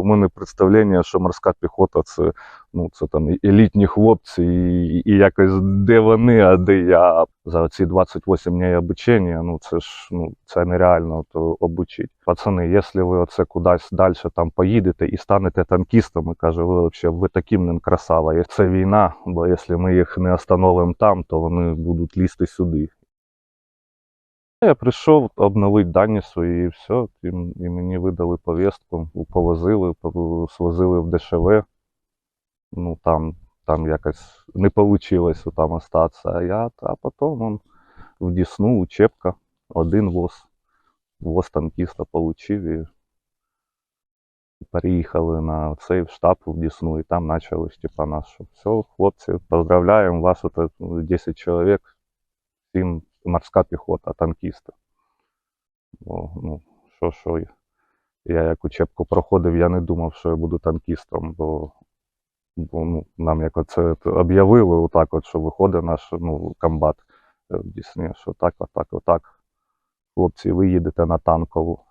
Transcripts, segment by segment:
У мене представлення, що морська піхота це, ну, це там елітні хлопці, і, і якось де вони, а де я. За ці 28 днів обучення, ну це ж ну, це нереально то обучити. Пацани, якщо ви оце кудись далі там поїдете і станете танкістами, каже, ви взагалі ви таким не красава. Це війна, бо якщо ми їх не остановимо там, то вони будуть лізти сюди. Я прийшов обновити дані свої і все. І, і мені видали повістку, повозили, свозили в ДШВ. Ну там, там якось не вийшло там остатися. А я, а потім он, в Дісну, учебка, один воз. Воз танкіста отримав і переїхали на цей штаб в Дісну, і там почали типа нас, що все, хлопці, поздравляємо вас, это 10 чоловік, всім морська піхота, танкісти. Бо, ну, що, що, я- як учебку проходив, я не думав, що я буду танкістом, бо, бо ну, нам як оце об'явили, отак от, що виходить наш ну, комбат е, в Дісні, що так, отак, отак. Хлопці, ви їдете на танкову.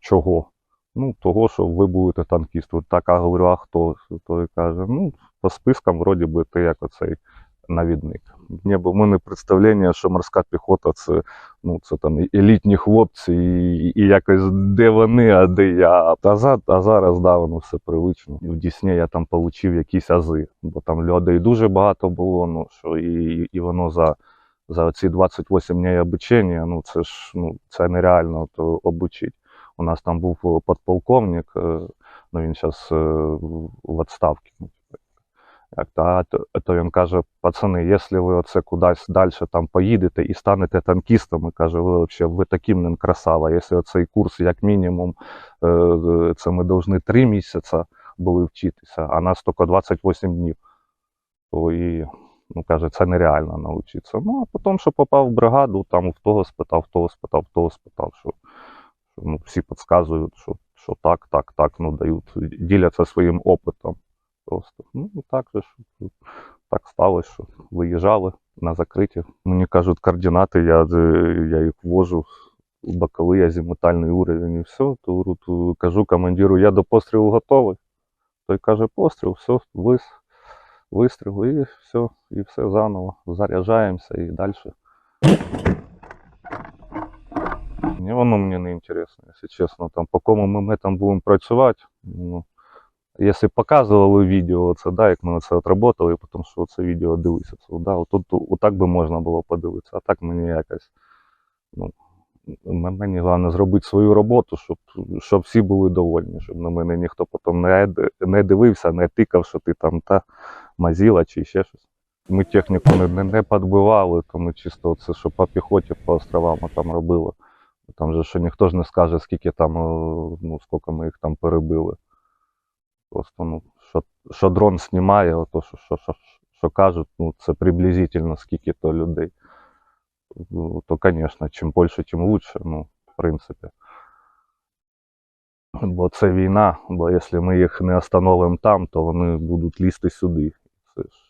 Чого? Ну, того, що ви будете танкістом. Так, а говорю, а хто? Той каже, ну, по спискам, вроді би, ти як оцей навідник. Ні, бо в мене представлення, що морська піхота це, ну, це там елітні хлопці, і, і якось де вони, а де я. А, за, а зараз да, воно все привично. В Дісні я там отримав якісь ази, бо там людей дуже багато було, ну, що і, і воно за, за ці 28 днів обучення, ну це ж ну, це нереально то обучити. У нас там був е, подполковник, е, ну він зараз в відставці. ну, типу, Як то, а то, він каже: пацани, якщо ви оце кудись далі там поїдете і станете танкістами, каже, ви взагалі ви таким не красава. Якщо цей курс, як мінімум, е, це ми повинні три місяці були вчитися, а нас тільки 28 днів. То і, ну, каже, це нереально навчитися. Ну, а потім, що попав в бригаду, там в того спитав, в того спитав, в того спитав, що, що ну, всі підказують, що, що так, так, так, ну, дають, діляться своїм опитом. Просто. Ну, так же ж, так сталося, що виїжджали на закриті. Мені кажуть координати, я, я їх ввожу у боковий азімутальний уровень і все. То, то кажу командиру, я до пострілу готовий. Той каже, постріл, все, вис, вистріл, і все, і все заново. Заряджаємося і далі. Воно мені не інтересно, якщо чесно. Там, по кому ми, ми там будемо працювати. Ну, якщо показували відео, це да, як ми це отработали, потім що це відео дивитися. Це, да, отут, отак би можна було подивитися, а так мені якось. Ну, мені головне зробити свою роботу, щоб, щоб всі були довольні, щоб на мене ніхто потім не, не дивився, не тикав, що ти там та мазіла чи ще щось. Ми техніку не, не, підбивали, то ми чисто це, що по піхоті, по островам там робили. Там же що ніхто ж не скаже, скільки там, ну, скільки ми їх там перебили. Просто, ну, що, що дрон знімає, ото, що, що, що, що кажуть, ну, це приблизительно скільки то людей. Ну, то, звісно, чим більше, тим лучше, ну, в принципі. Бо це війна, бо якщо ми їх не остановимо там, то вони будуть лізти сюди. Це ж